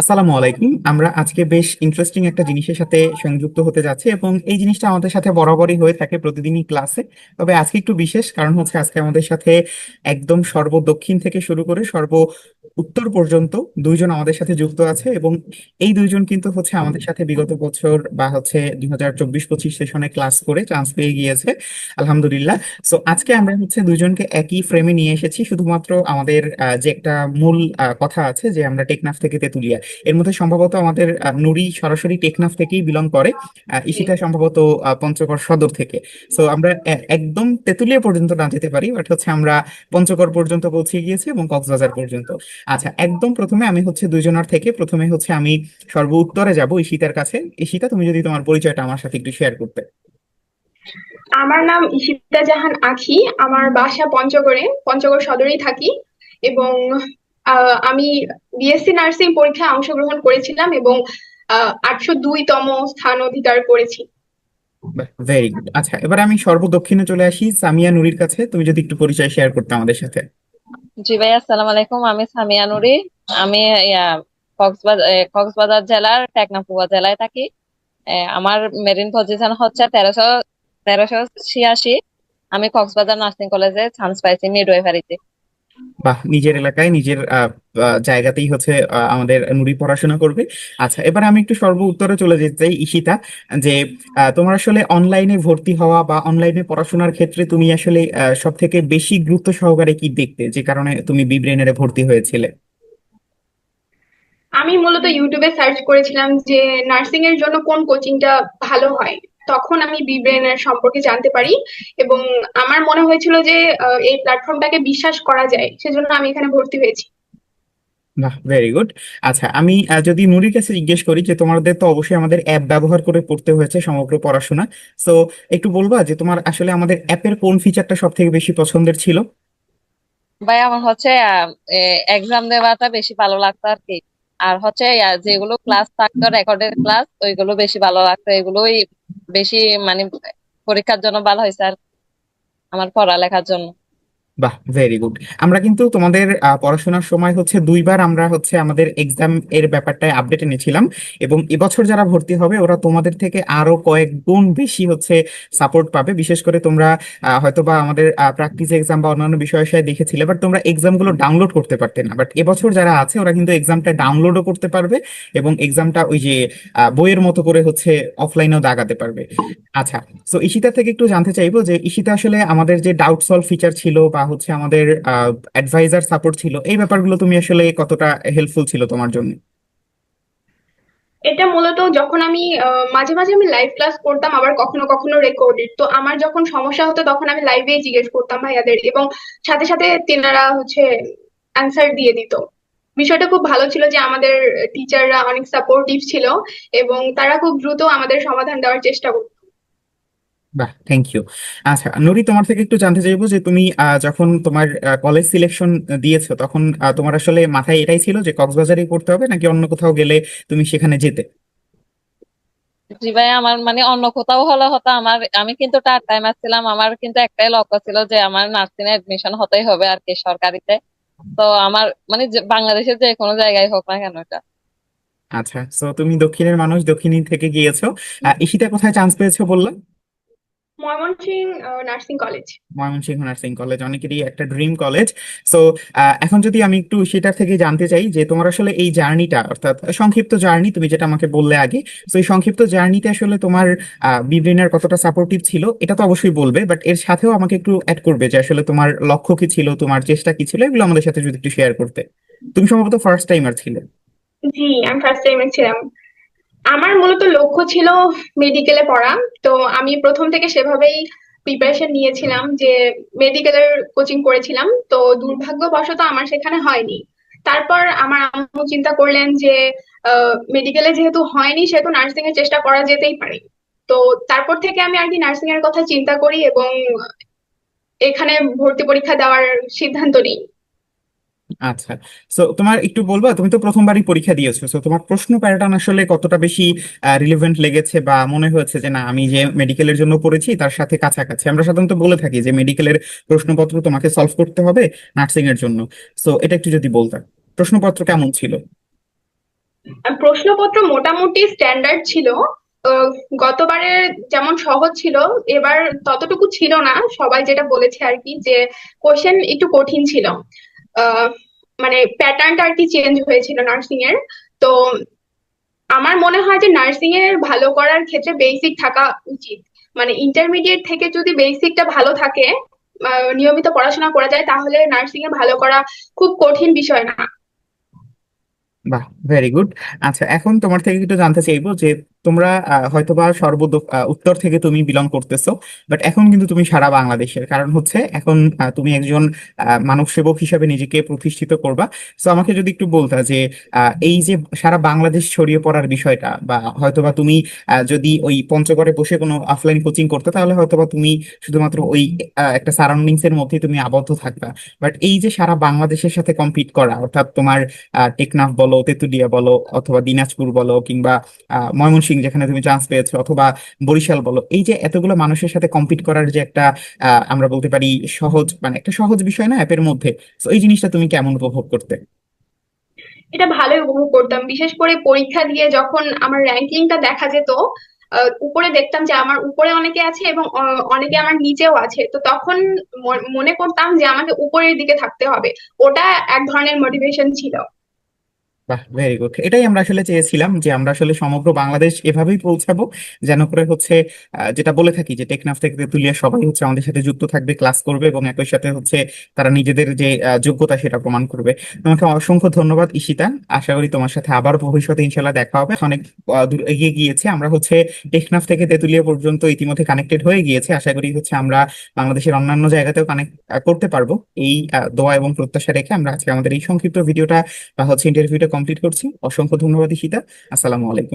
আসসালামু আলাইকুম। আমরা আজকে বেশ ইন্টারেস্টিং একটা জিনিসের সাথে সংযুক্ত হতে যাচ্ছি এবং এই জিনিসটা আমাদের সাথে বরাবরই হয়ে থাকে প্রতিদিনই ক্লাসে তবে আজকে একটু বিশেষ, কারণ হচ্ছে আজকে আমাদের সাথে একদম সর্ব দক্ষিণ থেকে শুরু করে সর্ব উত্তর পর্যন্ত দুইজন আমাদের সাথে যুক্ত আছে এবং এই দুইজন কিন্তু হচ্ছে আমাদের সাথে বিগত বছর বা হচ্ছে দুই হাজার চব্বিশ পঁচিশ সেশনে ক্লাস করে চান্স পেয়ে গিয়েছে আলহামদুলিল্লাহ। সো আজকে আমরা হচ্ছে দুইজনকে একই ফ্রেমে নিয়ে এসেছি শুধুমাত্র আমাদের যে একটা মূল কথা আছে যে আমরা টেকনাফ থেকে তেতুলিয়া। এর মধ্যে সম্ভবত আমাদের নুরি সরাসরি টেকনাফ থেকেই বিলং করে ঈশিতা সম্ভবত পঞ্চগড় সদর থেকে। সো আমরা একদম তেতুলিয়া পর্যন্ত না যেতে পারি বাট হচ্ছে আমরা পঞ্চগড় পর্যন্ত পৌঁছে গিয়েছি এবং কক্সবাজার পর্যন্ত। আচ্ছা একদম প্রথমে আমি হচ্ছে দুজনের থেকে প্রথমে হচ্ছে আমি সর্ব উত্তরে যাব ঈশিতার কাছে। ঈশিতা তুমি যদি তোমার পরিচয়টা আমার সাথে একটু শেয়ার করতে। আমার নাম ঈশিতা জাহান আখি। আমার বাসা পঞ্চগড়ে পঞ্চগড় সদরেই থাকি এবং আমি বিএসসি নার্সিং পরীক্ষায় অংশগ্রহণ করেছিলাম এবং আটশো দুই তম স্থান অধিকার করেছি। ভেরি গুড আচ্ছা এবার আমি সর্ব দক্ষিণে চলে আসি সামিয়া নুরির কাছে। তুমি যদি একটু পরিচয় শেয়ার করতে আমাদের সাথে। জি ভাই, আসসালাম আলাইকুম। আমি সামিয়া নুরি। আমি কক্সবাজার কক্সবাজার জেলার টেকনাফুয়া জেলায় থাকি। আমার মেরিন পজিশন হচ্ছে তেরোশো তেরোশো ছিয়াশি। আমি কক্সবাজার নার্সিং কলেজে চান্স পাইছি মিডওয়াইফারিতে বাহ নিজের এলাকায় নিজের জায়গাতেই হচ্ছে আমাদের নুরি পড়াশোনা করবে। আচ্ছা এবার আমি একটু সর্ব উত্তরে চলে যেতে চাই, ঈশিতা, যে তোমার আসলে অনলাইনে ভর্তি হওয়া বা অনলাইনে পড়াশোনার ক্ষেত্রে তুমি আসলে সব থেকে বেশি গুরুত্ব সহকারে কি দেখতে, যে কারণে তুমি বিব্রেনারে ভর্তি হয়েছিলে? আমি মূলত ইউটিউবে সার্চ করেছিলাম যে নার্সিং এর জন্য কোন কোচিংটা ভালো হয়। তখন আমি বি ব্রেনের সম্পর্কে জানতে পারি এবং আমার মনে হয়েছিল যে আহ, এই প্ল্যাটফর্মটাকে বিশ্বাস করা যায় সেজন্য আমি এখানে ভর্তি হয়েছি। বাহ ভেরি গুড আচ্ছা আমি যদি নুরির কাছে জিজ্ঞেস করি যে তোমাদের তো অবশ্যই আমাদের অ্যাপ ব্যবহার করে পড়তে হয়েছে সমগ্র পড়াশোনা সো একটু বলবা যে তোমার আসলে আমাদের অ্যাপের কোন ফিচারটা সব থেকে বেশি পছন্দের ছিল? ভাই আমার হচ্ছে এক্সাম দেওয়াটা বেশি ভালো লাগতো আর কি। আর হচ্ছে যেগুলো ক্লাস থাকতো রেকর্ডের ক্লাস ওইগুলো বেশি ভালো লাগতো। এগুলোই বেশি মানে পরীক্ষার জন্য ভালো হয়েছে আর আমার পড়ালেখার জন্য। বাহ ভেরি গুড আমরা কিন্তু তোমাদের পড়াশোনার সময় হচ্ছে দুইবার আমরা হচ্ছে আমাদের এক্সাম এর ব্যাপারটায় আপডেট এনেছিলাম এবং এবছর যারা ভর্তি হবে ওরা তোমাদের থেকে আরও কয়েক গুণ বেশি হচ্ছে সাপোর্ট পাবে। বিশেষ করে তোমরা আহ, হয়তোবা আমাদের প্র্যাকটিস এক্সাম বা অন্যান্য বিষয় দেখেছিলে বাট তোমরা এক্সামগুলো ডাউনলোড করতে পারতে না। বাট এবছর যারা আছে ওরা কিন্তু এক্সামটা ডাউনলোডও করতে পারবে এবং এক্সামটা ওই যে বইয়ের মতো করে হচ্ছে অফলাইনেও দাগাতে পারবে। আচ্ছা সো ঈশিতা থেকে একটু জানতে চাইব যে ঈশিতা আসলে আমাদের যে ডাউট সলভ ফিচার ছিল বা হচ্ছে আমাদের অ্যাডভাইজার সাপোর্ট ছিল। এই ব্যাপারগুলো তুমি আসলে কতটা হেল্পফুল ছিল তোমার জন্য? এটা মূলত যখন আমি মাঝে মাঝে আমি লাইভ ক্লাস করতাম, আবার কখনো কখনো রেকর্ডেড তো আমার যখন সমস্যা হতো তখন আমি লাইভে জিজ্ঞেস করতাম ভাইয়াদের এবং সাথে সাথে তেনারা হচ্ছে অ্যান্সার দিয়ে দিত। বিষয়টা খুব ভালো ছিল যে আমাদের টিচাররা অনেক সাপোর্টিভ ছিল এবং তারা খুব দ্রুত আমাদের সমাধান দেওয়ার চেষ্টা করতো। বাহ থ্যাংক ইউ আচ্ছা নুরি তোমার থেকে একটু জানতে চাইব যে তুমি যখন তোমার কলেজ সিলেকশন দিয়েছ তখন তোমার আসলে মাথায় এটাই ছিল যে কক্সবাজারেই পড়তে হবে নাকি অন্য কোথাও গেলে তুমি সেখানে যেতে? জি ভাই আমার মানে অন্য কোথাও হলে হতো আমার আমি কিন্তু টার টাইম আসছিলাম আমার কিন্তু একটাই লক্ষ্য ছিল যে আমার নার্সিং এ এডমিশন হতেই হবে আর কি সরকারিতে। তো আমার মানে বাংলাদেশের যে কোনো জায়গায় হোক না কেন এটা। আচ্ছা তো তুমি দক্ষিণের মানুষ দক্ষিণী থেকে গিয়েছো। ঈশিতা কোথায় চান্স পেয়েছ বললা? Mymensingh nursing college. Mymensingh nursing college অনেকেরই একটা ড্রিম কলেজ। সো এখন যদি আমি একটু সেটার থেকে জানতে চাই যে তোমার আসলে এই জার্নিটা অর্থাৎ সংক্ষিপ্ত জার্নি তুমি যেটা আমাকে বললে আগে তো এই সংক্ষিপ্ত জার্নিতে আসলে তোমার বিব্রেনার কতটা সাপোর্টিভ ছিল এটা তো অবশ্যই বলবে বাট এর সাথেও আমাকে একটু অ্যাড করবে যে আসলে তোমার লক্ষ্য কি ছিল তোমার চেষ্টা কি ছিল এগুলো আমাদের সাথে যদি একটু শেয়ার করতে। তুমি সম্ভবত ফার্স্ট টাইমার ছিলে। জি আমি ফার্স্ট টাইমে ছিলাম। আমার মূলত লক্ষ্য ছিল মেডিকেলে পড়া। তো আমি প্রথম থেকে সেভাবেই প্রিপারেশন নিয়েছিলাম যে মেডিকেলের কোচিং করেছিলাম। তো দুর্ভাগ্যবশত আমার সেখানে হয়নি। তারপর আমার আম্মু চিন্তা করলেন যে মেডিকেলে যেহেতু হয়নি, সেহেতু নার্সিং এর চেষ্টা করা যেতেই পারে। তো তারপর থেকে আমি আর কি নার্সিং এর কথা চিন্তা করি এবং এখানে ভর্তি পরীক্ষা দেওয়ার সিদ্ধান্ত নিই। আচ্ছা। সো তোমার একটু বলবা তুমি তো প্রথমবারই পরীক্ষা দিয়েছ। সো তোমার প্রশ্ন প্যাটার্ন আসলে কতটা বেশি রিলেভেন্ট লেগেছে বা মনে হয়েছে যে না আমি যে মেডিকেলের জন্য পড়েছি তার সাথে কাছাকাছি আমরা সাধারণত বলে থাকি যে মেডিকেলের প্রশ্নপত্র তোমাকে সলভ করতে হবে নার্সিং এর জন্য। সো এটা একটু যদি বলতাম প্রশ্নপত্র কেমন ছিল? প্রশ্নপত্র মোটামুটি স্ট্যান্ডার্ড ছিল। আহ, গতবারের যেমন সহজ ছিল এবার ততটুকু ছিল না। সবাই যেটা বলেছে আর কি যে কোশ্চেন একটু কঠিন ছিল। মানে প্যাটার্নটা আর কি চেঞ্জ হয়েছিল নার্সিং এর। তো আমার মনে হয় যে নার্সিং এর ভালো করার ক্ষেত্রে বেসিক থাকা উচিত। মানে ইন্টারমিডিয়েট থেকে যদি বেসিকটা ভালো থাকে নিয়মিত পড়াশোনা করা যায়, তাহলে নার্সিং এ ভালো করা খুব কঠিন বিষয় না। বাহ ভেরি গুড আচ্ছা এখন তোমার থেকে একটু জানতে চাইব যে তোমরা আহ, হয়তোবা সর্ব উত্তর থেকে তুমি বিলং করতেছো বাট এখন কিন্তু তুমি সারা বাংলাদেশের। কারণ হচ্ছে এখন তুমি একজন মানব সেবক হিসাবে নিজেকে প্রতিষ্ঠিত করবা। তো আমাকে যদি একটু বলতা যে এই যে সারা বাংলাদেশ ছড়িয়ে পড়ার বিষয়টা বা হয়তোবা তুমি যদি ওই পঞ্চগড়ে বসে কোনো অফলাইন কোচিং করতে তাহলে হয়তোবা তুমি শুধুমাত্র ওই একটা সারাউন্ডিংস এর মধ্যেই তুমি আবদ্ধ থাকবা। বাট এই যে সারা বাংলাদেশের সাথে কম্পিট করা অর্থাৎ তোমার টেকনাফ বলো তেতুলিয়া বলো অথবা দিনাজপুর বলো কিংবা আহ, ময়মনসিংহ যেখানে তুমি চান্স পেয়েছ, অথবা বরিশাল বলো, এই যে এতগুলো মানুষের সাথে কম্পিট করার যে একটা আমরা বলতে পারি সহজ মানে একটা সহজ বিষয় না অ্যাপের মধ্যে তো এই জিনিসটা তুমি কেমন উপভোগ করতে? এটা ভালোই উপভোগ করতাম, বিশেষ করে পরীক্ষা দিয়ে যখন আমার র্যাঙ্কিংটা দেখা যেত উপরে দেখতাম যে আমার উপরে অনেকে আছে এবং অনেকে আমার নিচেও আছে, তো তখন মনে করতাম যে আমাকে উপরের দিকে থাকতে হবে, ওটা এক ধরনের মোটিভেশন ছিল। বাহ ভেরি গুড এটাই আমরা আসলে চেয়েছিলাম যে আমরা আসলে সমগ্র বাংলাদেশ এভাবেই পৌঁছাবো যেন করে হচ্ছে যেটা বলে থাকি যে টেকনাফ থেকে সবাই হচ্ছে আমাদের সাথে যুক্ত থাকবে, ক্লাস করবে এবং একই সাথে হচ্ছে তারা নিজেদের যে যোগ্যতা সেটা প্রমাণ করবে। তোমাকে অসংখ্য ধন্যবাদ ঈশিতা। আশা করি তোমার সাথে আবার ভবিষ্যতে ইনশাল্লাহ দেখা হবে। অনেক দূর এগিয়ে গিয়েছে। আমরা হচ্ছে টেকনাফ থেকে তেঁতুলিয়া পর্যন্ত ইতিমধ্যে কানেক্টেড হয়ে গিয়েছে। আশা করি হচ্ছে আমরা বাংলাদেশের অন্যান্য জায়গাতেও কানেক্ট করতে পারব। এই দোয়া এবং প্রত্যাশা রেখে আমরা আজকে আমাদের এই সংক্ষিপ্ত ভিডিওটা বা হচ্ছে ইন্টারভিউটা কমপ্লিট করছি। অসংখ্য ধন্যবাদ ঈশিতা। আসসালামু আলাইকুম।